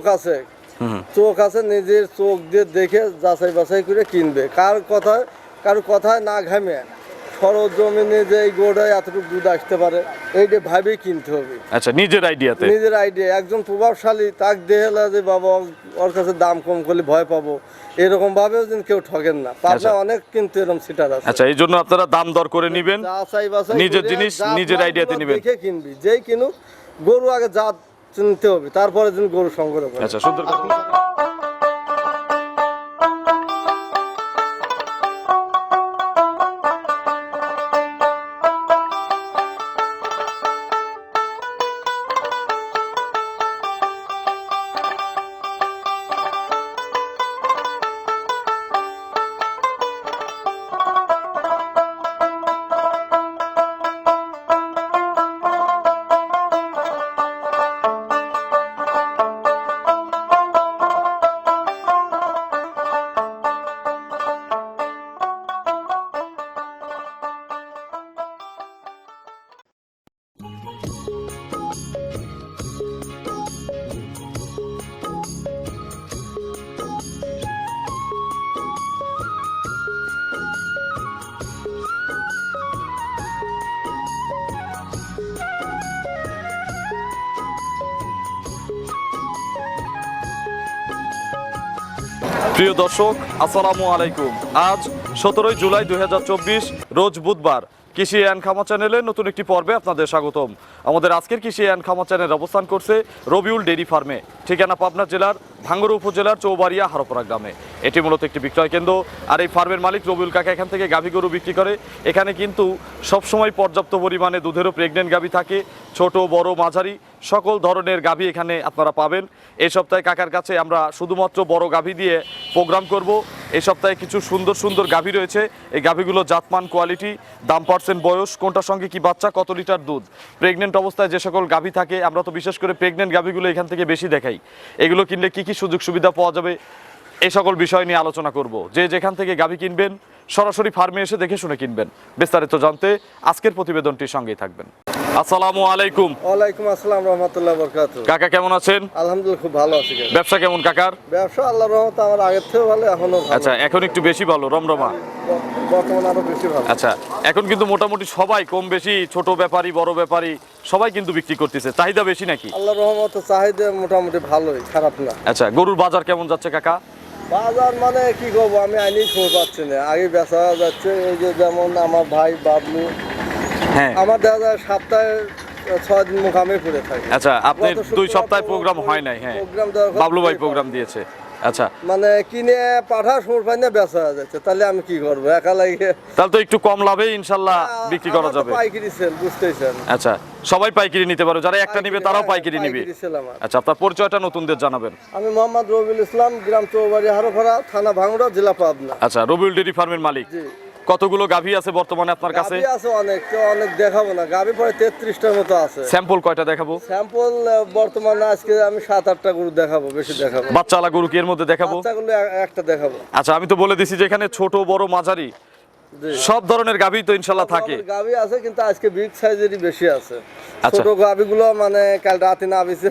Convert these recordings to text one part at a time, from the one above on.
চোখ আছে। চোখ আছে নিজের চোখ দিয়ে দেখে যাচাই বাছাই করে কিনবে। কার কথায় কার কথায় না ঘামে। সরজমিনে যে এই গোড়ায় এতটুকু দুধ আসতে পারে এইটা ভাবেই কিনতে হবে। আচ্ছা নিজের আইডিয়াতে? নিজের আইডিয়া। একজন প্রভাবশালী তাক দেহেলা যে বাবা ওর- কাছে দাম কম করলে ভয় পাবো। এরকম ভাবেও যেন কেউ ঠকেন না। পাবনা আচ্ছা। অনেক কিন্তু এরকম সিটার আছে। আচ্ছা এই জন্য আপনারা দাম দর করে নিবেন। নিজের জিনিস নিজের আইডিয়াতে নিবেন। দেখে কিনবি। যেই কিনুক গরু আগে জাত চিনতে হবে তারপরে যেন গরু সংগ্রহ করে আচ্ছা সুন্দর প্রিয় দর্শক, আসসালামু আলাইকুম। আজ সতেরোই জুলাই দু হাজার চব্বিশ, রোজ বুধবার। কৃষি অ্যান্ড খামা চ্যানেলের নতুন একটি পর্বে আপনাদের স্বাগতম। আমাদের আজকের কৃষি অ্যান্ড খামা চ্যানেল অবস্থান করছে রবিউল ডেইরি ফার্মে, ঠিকানা পাবনা জেলার ভাঙ্গর উপজেলার চৌবাড়িয়া হারোপাড়া গ্রামে। এটি মূলত একটি বিক্রয় কেন্দ্র, আর এই ফার্মের মালিক রবিউল কাকা এখান থেকে গাভী গরু বিক্রি করে। এখানে কিন্তু সবসময় পর্যাপ্ত পরিমাণে দুধেরও প্রেগনেন্ট গাভী থাকে, ছোট, বড়, মাঝারি। সকল ধরনের গাভী এখানে আপনারা পাবেন। এই সপ্তাহে কাকার কাছে আমরা শুধুমাত্র বড় গাভী দিয়ে প্রোগ্রাম করব। এই সপ্তাহে কিছু সুন্দর সুন্দর গাভী রয়েছে। এই গাভীগুলো জাতমান কোয়ালিটি, দাম পার্সেন্ট বয়স, কোনটার সঙ্গে কি বাচ্চা, কত লিটার দুধ। প্রেগনেন্ট অবস্থায় যে সকল গাভী থাকে, আমরা তো বিশেষ করে প্রেগনেন্ট গাভীগুলো এখান থেকে বেশি দেখাই। এগুলো কিনলে কি কি সুযোগ সুবিধা পাওয়া যাবে এই সকল বিষয় নিয়ে আলোচনা করব। যে যেখান থেকে গাভী কিনবেন, সরাসরি ফার্মে এসে দেখে শুনে কিনবেন। বিস্তারিত জানতে আজকের প্রতিবেদনটির সঙ্গেই থাকবেন। আসসালামু আলাইকুম। ওয়ালাইকুম আসসালাম রহমতুল্লাহ বরকাত কাকা কেমন আছেন? আলহামদুলিল্লাহ খুব ভালো আছি। ব্যবসা কেমন কাকার? ব্যবসা আল্লাহ রহমত আমার আগের থেকে ভালো এখনও ভালো। আচ্ছা এখন একটু বেশি ভালো রমরমা? বর্তমানে আরও বেশি ভালো। আচ্ছা এখন কিন্তু মোটামুটি সবাই কম বেশি ছোট ব্যাপারী বড় ব্যাপারী সবাই কিন্তু বিক্রি করতেছে। চাহিদা বেশি নাকি? আল্লাহ রহমত চাহিদা মোটামুটি ভালোই খারাপ না। আচ্ছা গরুর বাজার কেমন যাচ্ছে কাকা? বাজার মানে কি করব আমি আইনি সময় পাচ্ছি না। আগে বেচা যাচ্ছে এই যে যেমন আমার ভাই বাবলু হ্যাঁ। আমার যায় সপ্তাহে ছয় দিন পড়ে থাকে। আচ্ছা আপনি দুই সপ্তাহ প্রোগ্রাম হয় নাই হ্যাঁ। বাবলু ভাই প্রোগ্রাম দিয়েছে। আচ্ছা। মানে কিনে পাঠা সময় পাই না বেচা যাচ্ছে তাহলে আমি কি করব? একা লাগে তাহলে তো একটু কম লাভে ইনশাল্লাহ বিক্রি করা যাবে। পাইকারি সেল বুঝতেছেন আচ্ছা সবাই পাইকারি নিতে পারো যারা একটা নিবে তারাও পাইকারি নিবে। পাইকারি আমার। আচ্ছা আপনার পরিচয়টা নতুনদের জানাবেন। আমি মোহাম্মদ রবিউল ইসলাম গ্রাম চৌবাড়ি হারোখরা থানা ভাঙড়া জেলা পাবনা। আচ্ছা রবিউল ডেরি ফার্মের মালিক। জি। কতগুলো গাভী আছে বর্তমানে আপনার কাছে? গাভি আছে অনেক তো অনেক দেখাবো না। গাভী পরে তেত্রিশটার মতো আছে। স্যাম্পল কয়টা দেখাবো? স্যাম্পল বর্তমানে আজকে আমি সাত আটটা গরু দেখাবো বেশি দেখাবো বাচ্চালা গরু কি এর মধ্যে দেখাবো? বাচ্চাগুলো একটা দেখাবো। আচ্ছা আমি তো বলে দিছি যে এখানে ছোট বড় মাঝারি। সব ধরনের গাভী তো ইনশাল্লাহ থাকে। গাভি আছে কিন্তু আজকে বিগ সাইজেরই বেশি আছে। আচ্ছা। ছোট গাভিগুলো মানে কাল রাতে না আবিছে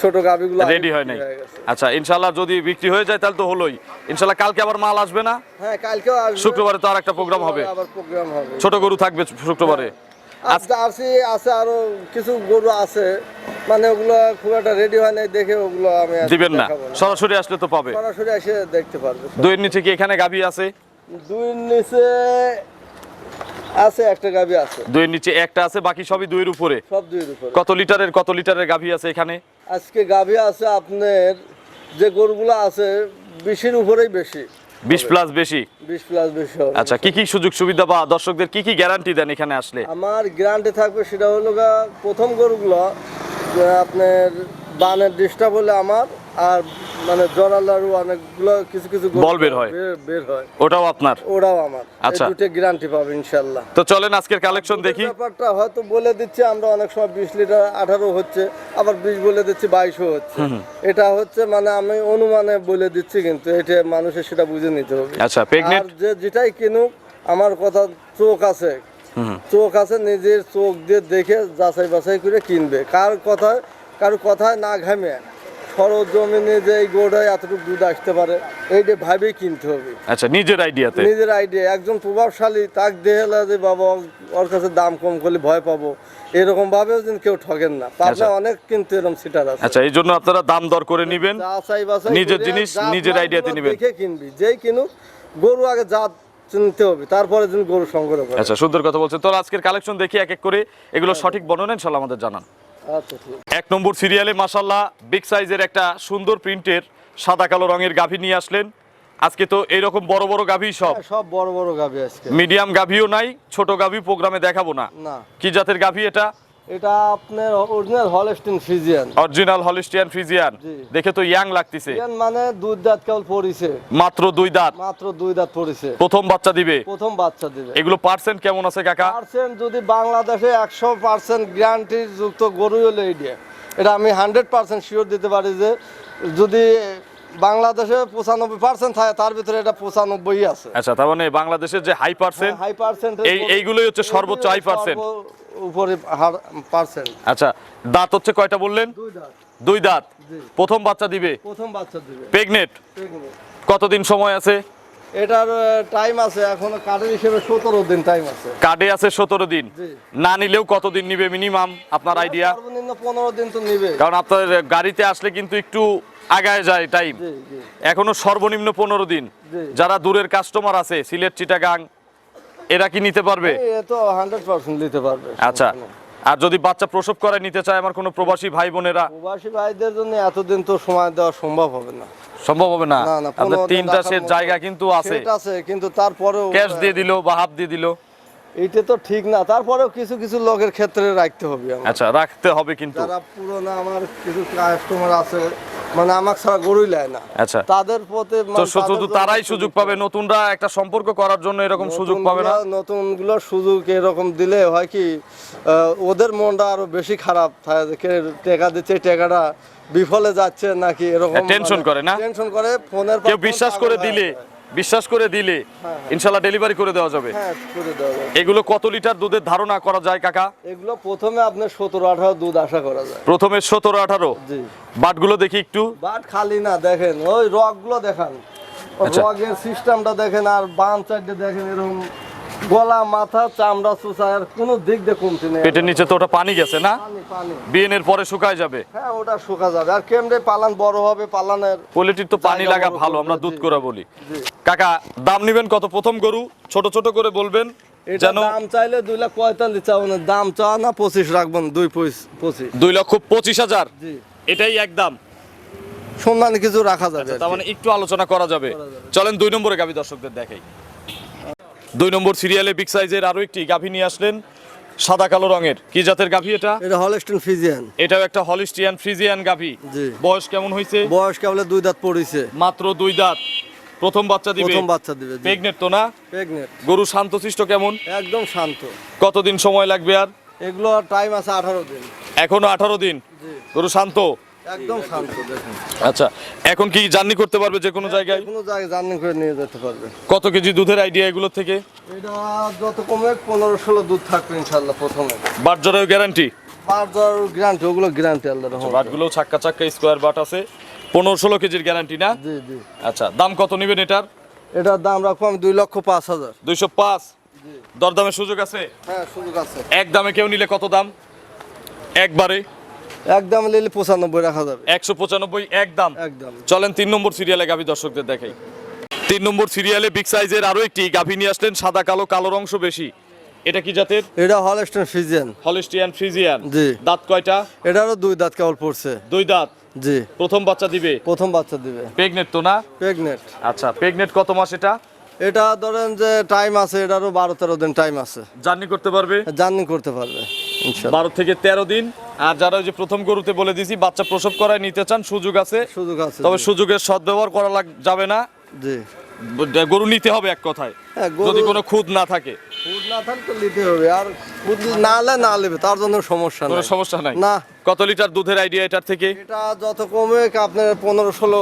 ছোট গাভিগুলো রেডি হয় নাই। হয়ে। আচ্ছা ইনশাল্লাহ যদি বিক্রি হয়ে যায় তাহলে তো হলোই। ইনশাল্লাহ কালকে আবার মাল আসবে না? হ্যাঁ কালকেও আসবে। শুক্রবারে তো আর একটা প্রোগ্রাম হবে আবার প্রোগ্রাম হবে। ছোট গরু থাকবে শুক্রবারে। আর জার্সি আছে আরও কিছু গরু আছে। মানে ওগুলো খুব একটা রেডি হয় নাই দেখে ওগুলো আমি দিবেন না। সরাসরি আসলে তো পাবে। সরাসরি এসে দেখতে পারবে। দুইয়ের নিচে কি এখানে গাভী আছে? দুই নিচে আছে একটা গাভি আছে। দুইয়ের নিচে একটা আছে বাকি সবই দুইয়ের উপরে? সব দুইয়ের উপরে। কত লিটারের কত লিটারের গাভী আছে এখানে? আজকে গাভি আছে আপনার যে গরুগুলো আছে বিশের উপরেই বেশি। বিশ প্লাস বেশি? বিশ প্লাস বেশি আচ্ছা কি কি সুযোগ সুবিধা বা দর্শকদের কি কি গ্যারান্টি দেন এখানে আসলে? আমার গ্যারান্টি থাকবে সেটা হলো প্রথম গরুগুলো আপনার বানের ডিস্টার্ব হলে আমার আর মানে জরালারু অনেকগুলো কিছু কিছু বল বের হয়। বের- হয়। ওটাও আপনার? ওরাও আমার। আচ্ছা। দুটো গ্যারান্টি পাবে ইনশাল্লাহ। তো চলেন আজকের কালেকশন দেখি। ব্যাপারটা হয়তো বলে দিচ্ছে আমরা অনেক সময় বিশ লিটার আঠারো হচ্ছে আবার বিশ বলে দিচ্ছি বাইশও হচ্ছে। এটা হচ্ছে মানে আমি অনুমানে বলে দিচ্ছি কিন্তু এটা মানুষের সেটা বুঝে নিতে হবে। আচ্ছা আর যে যেটাই কিনুক আমার কথা চোখ আছে। চোখ আছে নিজের চোখ দিয়ে দেখে যাচাই বাছাই করে কিনবে। কার কথায় কারও কথায় না ঘামে। সরজমিনে যে গোড়ায় এতটুকু দুধ আসতে পারে এইটা ভাবেই কিনতে হবে। আচ্ছা নিজের আইডিয়াতে? নিজের আইডিয়া একজন প্রভাবশালী তাক দেহেলা যে বাবা ওর- কাছে দাম কম করলে ভয় পাবো। এরকম যেন কেউ ঠকেন না। পাবনা আচ্ছা। অনেক কিন্তু এরকম সিটার আছে। আচ্ছা এই জন্য আপনারা দাম দর করে নিবেন নিজের জিনিস নিজের আইডিয়াতে নিবেন। দেখে কিনবি যেই কিনুক গরু আগে জাত চিনতে হবে তারপরে গরু সংগ্রহ করে। আচ্ছা সুন্দর কথা বলছেন। তো আজকের কালেকশন দেখি এক এক করে এগুলো সঠিক বর্ণনা ইনশাল্লাহ আমাদের জানান। এক নম্বর সিরিয়ালে মাসাল্লাহ বিগ সাইজের একটা সুন্দর প্রিন্টের সাদা কালো রঙের গাভী নিয়ে আসলেন। আজকে তো এইরকম বড় বড় গাভী সব। হ্যাঁ, সব বড় বড় গাভী আজকে। মিডিয়াম গাভীও নাই ছোট গাভী প্রোগ্রামে দেখাবো না। কি জাতের গাভী এটা? এটা আপনার original holstein friesian original holstein friesian দেখে তো ইয়াং লাগতেছে। ফিজিয়ান মানে দুধ দাঁত কেবল পড়িছে। মাত্র দুই দাঁত। মাত্র দুই দাঁত পড়িছে। প্রথম বাচ্চা দিবে। প্রথম বাচ্চা দিবে। এগুলো পার্সেন্ট কেমন আছে কাকা? পার্সেন্ট যদি বাংলাদেশে একশো পার্সেন্ট গ্যারান্টি যুক্ত গরু হলো এটা আমি হান্ড্রেড পার্সেন্ট শিওর দিতে পারি যে যদি বাংলাদেশে পঁচানব্বই পার্সেন্ট থাকে তার ভিতরে এটা পঁচানব্বই আছে। আচ্ছা তার মানে বাংলাদেশের যে হাই পার্সেন্ট হাই পার্সেন্ট এই এইগুলোই হচ্ছে সর্বোচ্চ হাই পার্সেন্ট উপরে পার্সেন্ট আচ্ছা দাঁত হচ্ছে কয়টা বললেন? দুই দাঁত। প্রথম বাচ্চা দিবে? প্রথম বাচ্চা দিবে। প্রেগনেট। কতদিন সময় আছে? এটার টাইম আছে এখনও কার্ডের হিসেবে সতেরো দিন টাইম আছে। কার্ডে আছে সতেরো দিন। না নিলেও কতদিন নিবে মিনিমাম আপনার আইডিয়া সর্বনিম্ন পনেরো দিন তো নিবে। কারণ আপনার গাড়িতে আসলে কিন্তু একটু আগায় যায় টাইম এখনও সর্বনিম্ন পনেরো দিন। যারা দূরের কাস্টমার আছে সিলেট চিটাগাং এরা কি নিতে পারবে? এ তো হান্ড্রেড পার্সেন্ট নিতে পারবে। আচ্ছা। আর যদি বাচ্চা প্রসব করে নিতে চায় আমার কোনো প্রবাসী ভাই বোনেরা প্রবাসী ভাইদের জন্য এতদিন তো সময় দেওয়া সম্ভব হবে না। সম্ভব হবে না? আপনাদের না, তিনটা সেট জায়গা কিন্তু আছে। সেট আছে কিন্তু তারপরেও ক্যাশ দিয়ে দিল বা হাফ দিয়ে দিল? এইটা তো ঠিক না। তারপরেও কিছু কিছু লোকের ক্ষেত্রে রাখতে হবে আচ্ছা রাখতে হবে কিন্তু। যারা পুরোনো আমার কিছু কাস্টমার আছে মানে আমার ছাড়া গরুই নেয় না আচ্ছা তাদের পথে তো মানে শুধু তারাই সুযোগ পাবে নতুনরা একটা সম্পর্ক করার জন্য এরকম সুযোগ পাবে না নতুনগুলো সুযোগ এরকম দিলে হয় কি ওদের মনটা আরও বেশি খারাপ থাকে টাকা দিচ্ছে টাকাটা বিফলে যাচ্ছে নাকি এরকম টেনশন করে না? টেনশন করে ফোনের কেউ বিশ্বাস করে দিলে। বিশ্বাস করে দিলে ইনশাল্লাহ ডেলিভারি করে দেওয়া যাবে। হ্যাঁ করে দেওয়া যায়। এগুলো কত লিটার দুধের ধারণা করা যায় কাকা? এগুলো প্রথমে আপনার সতেরো আঠারো দুধ আশা করা যায়। প্রথমে সতেরো আঠারো? বাট বাটগুলো দেখি একটু। বাট খালি না দেখেন ওই রকগুলো দেখান। আচ্ছা। রগের সিস্টেমটা দেখেন আর বাম সাইডে দেখেন এরকম গলা মাথা চামড়া কোনো দিক দিয়ে কমতি নেই। পেটের নিচে তো ওটা পানি গেছে না? পানি পরে শুকায় যাবে। হ্যাঁ ওটা শুকা যাবে। আর কেমনে পালান বড় হবে পালানের কোয়ালিটির তো পানি লাগা ভালো আমরা দুধ করে বলি। কাকা দাম নিবেন কত প্রথম গরু? ছোট ছোট করে বলবেন। দাম চাইলে দুই লাখ পঁয়তাল্লিশ চাও না দাম চাওয়া না পঁচিশ রাখবেন দুই পঁচিশ পঁচিশ। দুই লক্ষ পঁচিশ হাজার? এটাই একদম সম্মান কিছু রাখা যাবে তার মানে একটু আলোচনা করা যাবে। চলেন দুই নম্বরে গাভী দর্শকদের দেখাই। দুই নম্বর সিরিয়ালে বিগ সাইজের আরও একটি গাভী নিয়ে আসলেন সাদা কালো রঙের। কি জাতের গাভী এটা? এটা হলস্টন ফিজিয়ান এটাও একটা হলিস্টিয়ান ফ্রিজিয়ান গাভী। জি। বয়স কেমন হয়েছে বয়স কেবলে দুই দাঁত পড়েছে। মাত্র দুই দাঁত। প্রথম বাচ্চা দিবে? প্রথম বাচ্চা দিবে প্রেগনেট তো না? প্রেগনেন্ট গরু শান্তশিষ্ট কেমন? একদম শান্ত। কতদিন সময় লাগবে আর? এগুলো টাইম আছে আঠারো দিন। এখনও আঠারো দিন? জি। গরু শান্ত? একদম শান্ত। দেখুন। আচ্ছা এখন কি জার্নি করতে পারবে যে কোনো জায়গায়? কোনো জায়গায় জার্নি করে নিয়ে যেতে পারবে। কত কেজি দুধের আইডিয়া এগুলো থেকে? এটা যত কমে পনেরো ষোলো দুধ থাকবে ইনশাল্লাহ প্রথমে। বাটজরেও গ্যারান্টি হাজার গ্যারান্টি ওগুলো গ্যারান্টি আল্লাহ রহমান বাটগুলো ছাক্কা ছাক্কা স্কোয়ার বাট আছে। পনেরো ষোলো কেজির গ্যারান্টি না? জি জি। আচ্ছা দাম কত নেবেন এটার? এটার দাম রাখব আমি দুই লক্ষ পাঁচ হাজার। দুইশো পাঁচ? দরদামের সুযোগ আছে? হ্যাঁ সুযোগ আছে। এক দামে কেউ নিলে কত দাম? একবারে। একদম নিলে পঁচানব্বই রাখা যাবে। একশো পঁচানব্বই এক দাম। একদম চলেন তিন নম্বর সিরিয়ালে গাভী দর্শকদের দেখাই। তিন নম্বর সিরিয়ালে বিগ সাইজের আরও একটি গাভী নিয়ে আসলেন সাদা কালো কালোর অংশ বেশি। এটা কি জাতের? এটা হলস্টন ফিজিয়ান হলিস্টিয়ান ফ্রিজিয়ান জি। দাঁত কয়টা? এটারও দুই দাঁত কেবল পড়ছে। দুই দাঁত? জি। প্রথম বাচ্চা দিবে? প্রথম বাচ্চা দিবে। প্রেগনেট তো না? প্রেগনেন্ট আচ্ছা প্রেগনেট কত মাস এটা? এটা ধরেন যে টাইম আছে এটারও বারো তেরো দিন টাইম আছে। জার্নি করতে পারবে? জার্নি করতে পারবে। বারো থেকে তেরো দিন। আর যারা ওই যে প্রথম গরুতে বলে দিছি বাচ্চা প্রসব করায় নিতে চান সুযোগ আছে। সুযোগ আছে তবে। সুযোগের সদ্ব্যবহার করা যাবে না। জি। গরু নিতে হবে এক কথায়। হ্যাঁ, যদি কোনো খুদ না থাকে। ফুড না থাকলে নিতে হবে। আর না হলে না নেবে তার জন্য সমস্যা কোনো সমস্যা নাই? না। কত লিটার দুধের আইডিয়া এটার থেকে? এটা যত কমে আপনার পনেরো ষোলো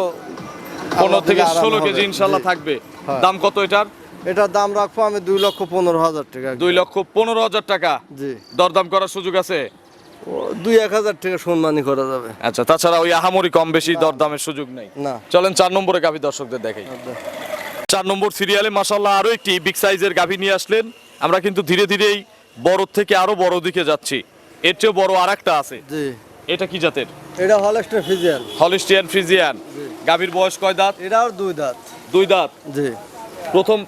পনেরো থেকে ষোলো কেজি ইনশাল্লাহ থাকবে। হ্যাঁ। দাম কত এটার? এটার দাম রাখব আমি দুই লক্ষ পনেরো হাজার টাকা। দুই লক্ষ পনেরো হাজার টাকা। জি। দরদাম করার সুযোগ আছে? দুই এক হাজার টাকা সম্মানী করা যাবে। আচ্ছা তাছাড়া ওই আহামরি কম বেশি দরদামের সুযোগ নেই। না। চলেন চার নম্বরে গাভী দর্শকদের দেখাই। চার নম্বর সিরিয়ালে মাসাল্লাহ আরও একটি বিগ সাইজের গাভী নিয়ে আসলেন। আমরা কিন্তু ধীরে ধীরেই বড় থেকে আরও বড় দিকে যাচ্ছি। এর চেয়েও বড় আর একটা আছে। জি। এটা কি জাতের? এটা হলস্টের ফিজিয়ান হলিস্টিয়ান ফ্রিজিয়ান। গাভীর বয়স কয় দাঁত? এটাও দুই দাঁত। দুই দাঁত। জি। প্রথম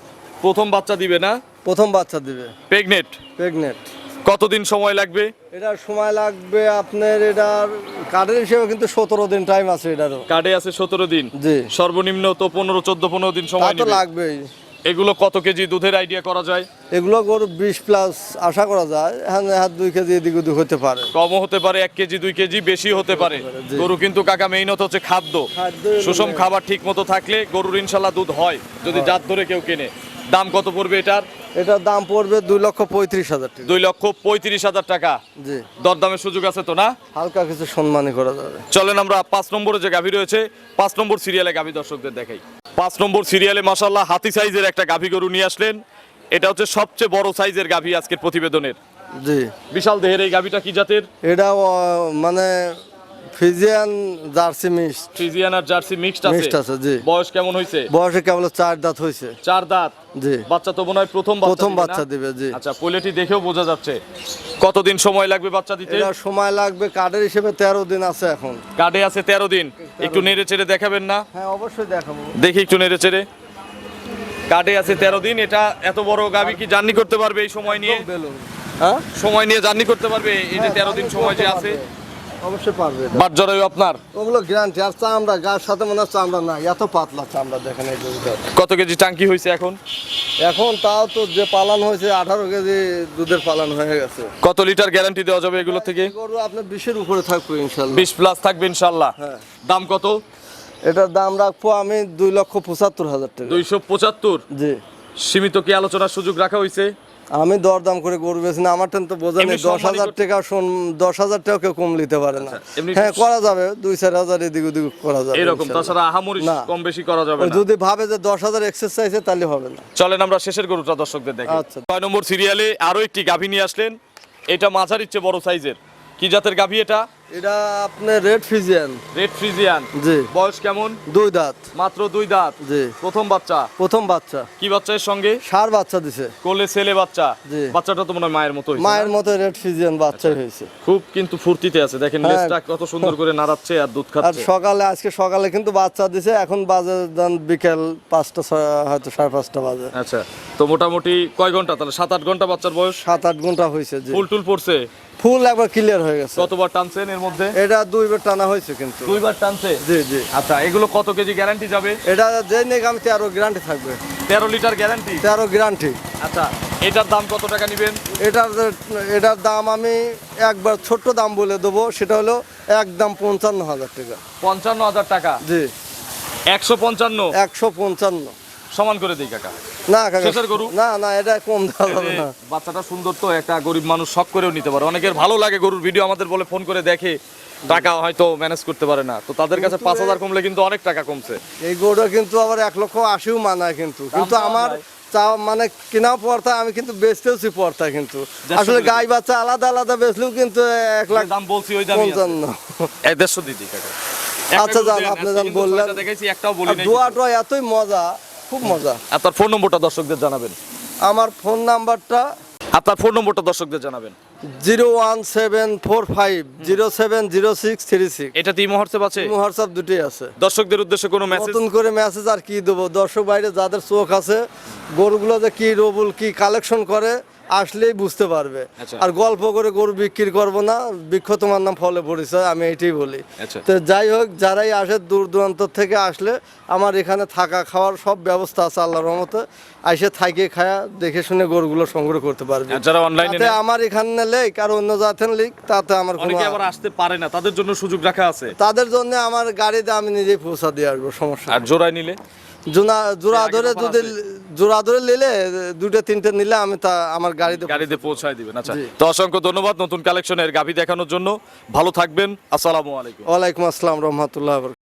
প্রথম বাচ্চা দিবে না? প্রথম বাচ্চা দিবে। প্রেগনেট প্রেগনেন্ট কতদিন সময় লাগবে? এটার সময় লাগবে আপনার এটার কার্ডের হিসেবে কিন্তু সতেরো দিন টাইম আছে এটারও। কার্ডে আছে সতেরো দিন? জি। সর্বনিম্ন তো পনেরো চোদ্দ পনেরো দিন সময় তো লাগবেই। এগুলো কত কেজি দুধের আইডিয়া করা যায়? এগুলো গরু বিশ প্লাস আশা করা যায়। হ্যাঁ হাত দুই কেজি এদিক ওদিক হতে পারে। কমও হতে পারে এক কেজি দুই কেজি বেশি হতে পারে। গরু কিন্তু কাকা মেইনত হচ্ছে খাদ্য। খাদ্য। সুষম খাবার ঠিক মতো থাকলে গরুর ইনশাল্লাহ দুধ হয় যদি জাত ধরে কেউ কেনে। দাম কত পড়বে এটার? এটার দাম পড়বে দুই লক্ষ পঁয়ত্রিশ হাজার টাকা। দুই লক্ষ পঁয়ত্রিশ হাজার টাকা। জি। দরদামের সুযোগ আছে তো না? হালকা কিছু সম্মানী করা যাবে। চলেন আমরা পাঁচ নম্বরে যে গাভী রয়েছে পাঁচ নম্বর সিরিয়ালে গাভী দর্শকদের দেখাই। পাঁচ নম্বর সিরিয়ালে মাসাল্লাহ হাতি সাইজের একটা গাভী গরু নিয়ে আসলেন। এটা হচ্ছে সবচেয়ে বড় সাইজের গাভী আজকের প্রতিবেদনের। জি। বিশাল দেহের এই গাভীটা কি জাতের? আহ, মানে ফিজিয়ান জার্সি মিক্সড। ফিজিয়ান আর জার্সি মিক্সড আছে? মিক্সড আছে জি। বয়স কেমন হয়েছে বয়সে কেবল চার দাঁত হয়েছে চার দাঁত। জি। বাচ্চা তো মনে হয় প্রথম প্রথম বাচ্চা দিবে জি। আচ্ছা কোয়ালিটি দেখেও বোঝা যাচ্ছে। কতদিন সময় লাগবে বাচ্চা দিতে? এটা সময় লাগবে কার্ডের হিসেবে তেরো দিন আছে এখন। কার্ডে আছে তেরো দিন। একটু নেড়ে চেড়ে দেখাবেন না? হ্যাঁ অবশ্যই দেখাবো। দেখি একটু নেড়ে চেড়ে। কার্ডে আছে তেরো দিন এটা এত বড় গাভী কি জার্নি করতে পারবে এই সময় নিয়ে? হ্যাঁ? সময় নিয়ে জার্নি করতে পারবে এই যে তেরো দিন সময় যে আছে। অবশ্যই পারবে। বাট জরায়ু আপনার? ওগুলো গ্যারান্টি আর চামড়া গার সাথে মনে হয় চামড়া না এত পাতলা চামড়া দেখেন এই গরুটার কত কেজি টাঙ্কি হয়েছে এখন? এখন তাও তো যে পালন হয়েছে আঠারো কেজি দুধের পালন হয়ে গেছে। কত লিটার গ্যারান্টি দেওয়া যাবে এগুলো থেকে? গরু আপনার বিশের উপরে থাকবে ইনশাল্লাহ। বিশ প্লাস থাকবে ইনশাল্লাহ। হ্যাঁ। দাম কত? এটার দাম রাখব আমি দুই লক্ষ পঁচাত্তর হাজার টাকা। দুইশো পঁচাত্তর? জি। সীমিত কি আলোচনার সুযোগ রাখা হয়েছে আমি দরদাম করে গরু বেছি না আমার তো বোঝা নেই দশ হাজার টাকা শোন দশ হাজার টাকা কেউ কম নিতে পারে না। আচ্ছা, হ্যাঁ করা যাবে দুই চার হাজার এদিক ওদিক করা যাবে এরকম তাছাড়া আহামরি না। কম বেশি করা যাবে না। যদি ভাবে যে দশ হাজার এক্সেস চাইছে তাহলে হবে না। চলেন আমরা শেষের গরুটা দর্শকদের দেখি। আচ্ছা। ছয় নম্বর সিরিয়ালে আরও একটি গাভী নিয়ে আসলেন। এটা মাঝার ইচ্ছে বড় সাইজের কি জাতের গাভী এটা? এটা আপনার রেড ফিজিয়ান রেড ফ্রিজিয়ান জি। বয়স কেমন? দুই দাঁত। মাত্র দুই দাঁত। জি। প্রথম বাচ্চা? প্রথম বাচ্চা। কি বাচ্চা এর সঙ্গে? সার বাচ্চা দিছে। কোলে ছেলে বাচ্চা। জি। বাচ্চাটা তো মনে হয় মায়ের মতো মায়ের মতো রেড বাচ্চাই হয়েছে। খুব কিন্তু ফুর্তিতে আছে। দেখেন হ্যাঁ। লেজটা কত সুন্দর করে নাড়াচ্ছে আর দুধ আর খাচ্ছে। সকালে আজকে সকালে কিন্তু বাচ্চা দিছে। এখন বাজে যান বিকেল পাঁচটা হয়তো সাড়ে পাঁচটা বাজে। আচ্ছা। তো মোটামুটি কয় ঘণ্টা? তাহলে সাত আট ঘণ্টা বাচ্চার বয়স? সাত আট ঘণ্টা হয়েছে ফুল টুল পড়ছে? ফুল একবার ক্লিয়ার হয়ে গেছে। কতবার টানছেন? এর মধ্যে? এটা দুইবার টানা হয়েছে কিন্তু। দুইবার টানছে? জি জি। আচ্ছা এগুলো কত কেজি গ্যারান্টি যাবে? এটা যে আমি তেরো গ্যারান্টি থাকবে। তেরো লিটার গ্যারান্টি তেরো গ্যারান্টি আচ্ছা এটার দাম কত টাকা নেবেন? এটার এটার দাম আমি একবার ছোট্ট দাম বলে দেবো সেটা হলো একদম পঞ্চান্ন হাজার টাকা। পঞ্চান্ন হাজার টাকা? জি। একশো পঞ্চান্ন? একশো পঞ্চান্ন। সমান করে দিই কাকা। না শেষের গরু? না না এটা কম দেওয়া যাবে না। বাচ্চাটা সুন্দর তো একটা গরিব মানুষ শখ করেও নিতে পারে। অনেকের ভালো লাগে গরুর ভিডিও আমাদের বলে ফোন করে দেখে টাকা হয়তো ম্যানেজ করতে পারে না। তো তাদের কাছে পাঁচ হাজার কমলে কিন্তু অনেক টাকা কমছে। এই গরুটা কিন্তু আবার এক লক্ষ আশিও মানায় কিন্তু। কিন্তু আমার চা মানে কেনাও পড়তা আমি কিন্তু বেচতেওছি পড়তা কিন্তু। আসলে গাই বাচ্চা আলাদা আলাদা বেচলেও কিন্তু এক লাখ দাম বলছি ওই দামই পঞ্চান্ন। এই দেড়শো দিদি আচ্ছা, যান, আপনি যান, বললেন। দোয়াটা এতই মজা খুব মজা। আপনার ফোন নম্বরটা দর্শকদের জানাবেন। আমার ফোন নাম্বারটা আপনার ফোন নম্বরটা দর্শকদের জানাবেন। Zero one seven four five zero seven zero six three six. এটা তিন হোয়াটসঅ্যাপ আছে? হোয়াটসঅ্যাপ দুটি আছে। দর্শকদের উদ্দেশ্যে কোনো মেসেজ নতুন করে মেসেজ আর কি দেবো? দর্শক বাইরে যাদের চোখ আছে গরুগুলো যে কি রবুল কি কালেকশন করে আসলেই বুঝতে পারবে। আচ্ছা। আর গল্প করে গরু বিক্রি করব না বৃক্ষ তোমার নাম ফলে পরিচয় আমি এটাই বলি। আচ্ছা। তো যাই হোক যারাই আসে দূর দূরান্ত থেকে আসলে আমার এখানে থাকা খাওয়ার সব ব্যবস্থা আছে আল্লাহর রহমতে। এসে থাইকে খায়া দেখে শুনে গরুগুলো সংগ্রহ করতে পারবে। যারা অনলাইনে আমার এখানে লেক আর অন্য জাতের লিক তাতে আমার কোনো অনেকে আবার আসতে পারে না তাদের জন্য সুযোগ রাখা আছে। তাদের জন্য আমার গাড়িতে আমি নিজেই পৌঁছা দিয়ে আসব সমস্যা আর জোড়ায় নিলে? জোনা জোড়া আগে ধরে যদি জোড়া ধরে নিলে দুটো তিনটে নিলে আমি তা আমার গাড়িতে গাড়িতে পৌঁছায় দিবেন। আচ্ছা তো অসংখ্য ধন্যবাদ নতুন কালেকশনের গাভী দেখানোর জন্য। ভালো থাকবেন। আসসালামু আলাইকুম। ওয়ালাইকুম আসসালাম রহমতুল্লাহ